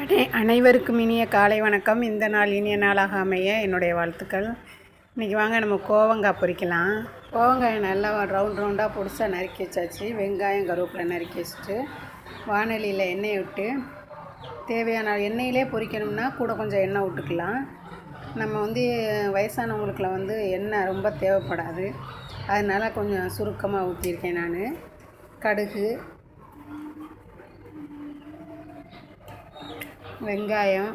அனை அனைவருக்கும் இனிய காலை வணக்கம். இந்த நாள் இனிய நாளாக அமைய என்னுடைய வாழ்த்துக்கள். இன்றைக்கி வாங்க நம்ம கோவங்காய் பொறிக்கலாம். கோவங்காயை நல்லா ரவுண்ட் ரவுண்டாக பொடிசாக நறுக்கி வச்சாச்சு. வெங்காயம் கருவேப்பிலை நறுக்கி வச்சுட்டு வானொலியில் எண்ணெய் விட்டு தேவையான எண்ணெயிலே பொரிக்கணும்னா கூட கொஞ்சம் எண்ணெய் விட்டுக்கலாம். நம்ம வந்து வயசானவங்களுக்குலாம் வந்து எண்ணெய் ரொம்ப தேவைப்படாது. அதனால் கொஞ்சம் சுருக்கமாக ஊற்றிருக்கேன் நான். கடுகு வெங்காயம்.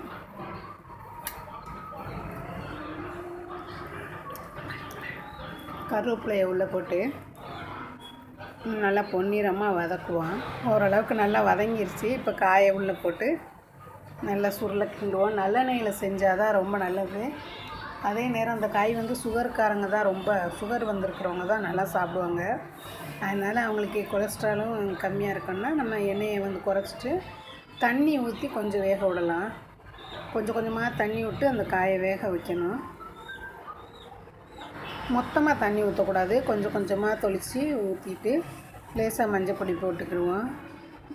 கருவேப்பிலையை உள்ளே போட்டு நல்லா பொன்னிறமாக வதக்குவோம். ஓரளவுக்கு நல்லா வதங்கிருச்சு. இப்போ காயை உள்ளே போட்டு நல்லா சுருளை கிண்டுவோம். நல்லெண்ணெயில் செஞ்சால் தான் ரொம்ப நல்லது. அதே நேரம் அந்த காய் வந்து சுகர்காரங்க தான் ரொம்ப சுகர் வந்திருக்கிறவங்க தான் நல்லா சாப்பிடுவாங்க. அதனால் அவங்களுக்கு கொலஸ்ட்ராலும் கம்மியாக இருக்கணும்னா நம்ம எண்ணெயை வந்து குறைச்சிட்டு தண்ணி ஊற்றி கொஞ்சம் வேக விடலாம். கொஞ்சம் கொஞ்சமாக தண்ணி விட்டு அந்த காயை வேக வைக்கணும். மொத்தமாக தண்ணி ஊற்றக்கூடாது கொஞ்சம் கொஞ்சமாக தொளித்து ஊற்றிட்டு லேசாக மஞ்சள் பொடி போட்டுக்கிடுவோம்.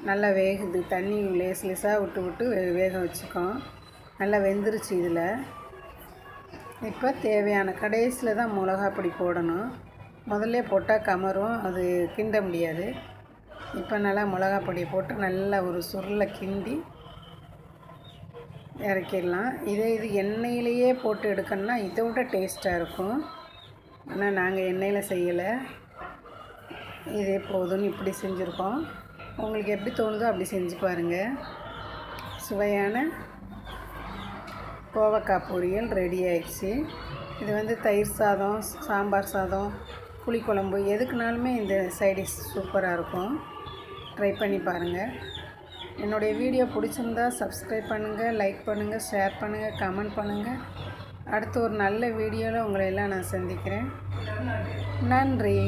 நல்லா வேகுது. தண்ணி லேஸ் லேசாக விட்டு விட்டு வேக வச்சுக்கோம். நல்லா வெந்துருச்சு இதில். இப்போ தேவையான கடைசியில் தான் மிளகா பொடி போடணும். முதல்ல போட்டால் கமரும் அது கிண்ட முடியாது. இப்போ நல்லா மிளகா பொடி போட்டு நல்லா ஒரு சுருளை கிண்டி இறக்கிடலாம். இதே இது எண்ணெயிலேயே போட்டு எடுக்கணும்னா இதை விட டேஸ்ட்டாக இருக்கும். ஆனால் நாங்கள் எண்ணெயில் செய்யலை. இதே போதும்னு இப்படி செஞ்சுருக்கோம். உங்களுக்கு எப்படி தோணுதோ அப்படி செஞ்சு பாருங்கள் சுவையான கோவக்காய் பொரியல் ரெடி ஆயிடுச்சு. இது வந்து தயிர் சாதம் சாம்பார் சாதம் புளிக்குழம்பு எதுக்குனாலுமே இந்த சைடிஷ் சூப்பராக இருக்கும். ட்ரை பண்ணி பாருங்கள் என்னுடைய வீடியோ பிடிச்சிருந்தா சப்ஸ்கிரைப் பண்ணுங்கள் லைக் பண்ணுங்கள் ஷேர் பண்ணுங்கள் கமெண்ட் பண்ணுங்கள் அடுத்து ஒரு நல்ல வீடியோவில் உங்களை எல்லாம் நான் சந்திக்கிறேன். நன்றி.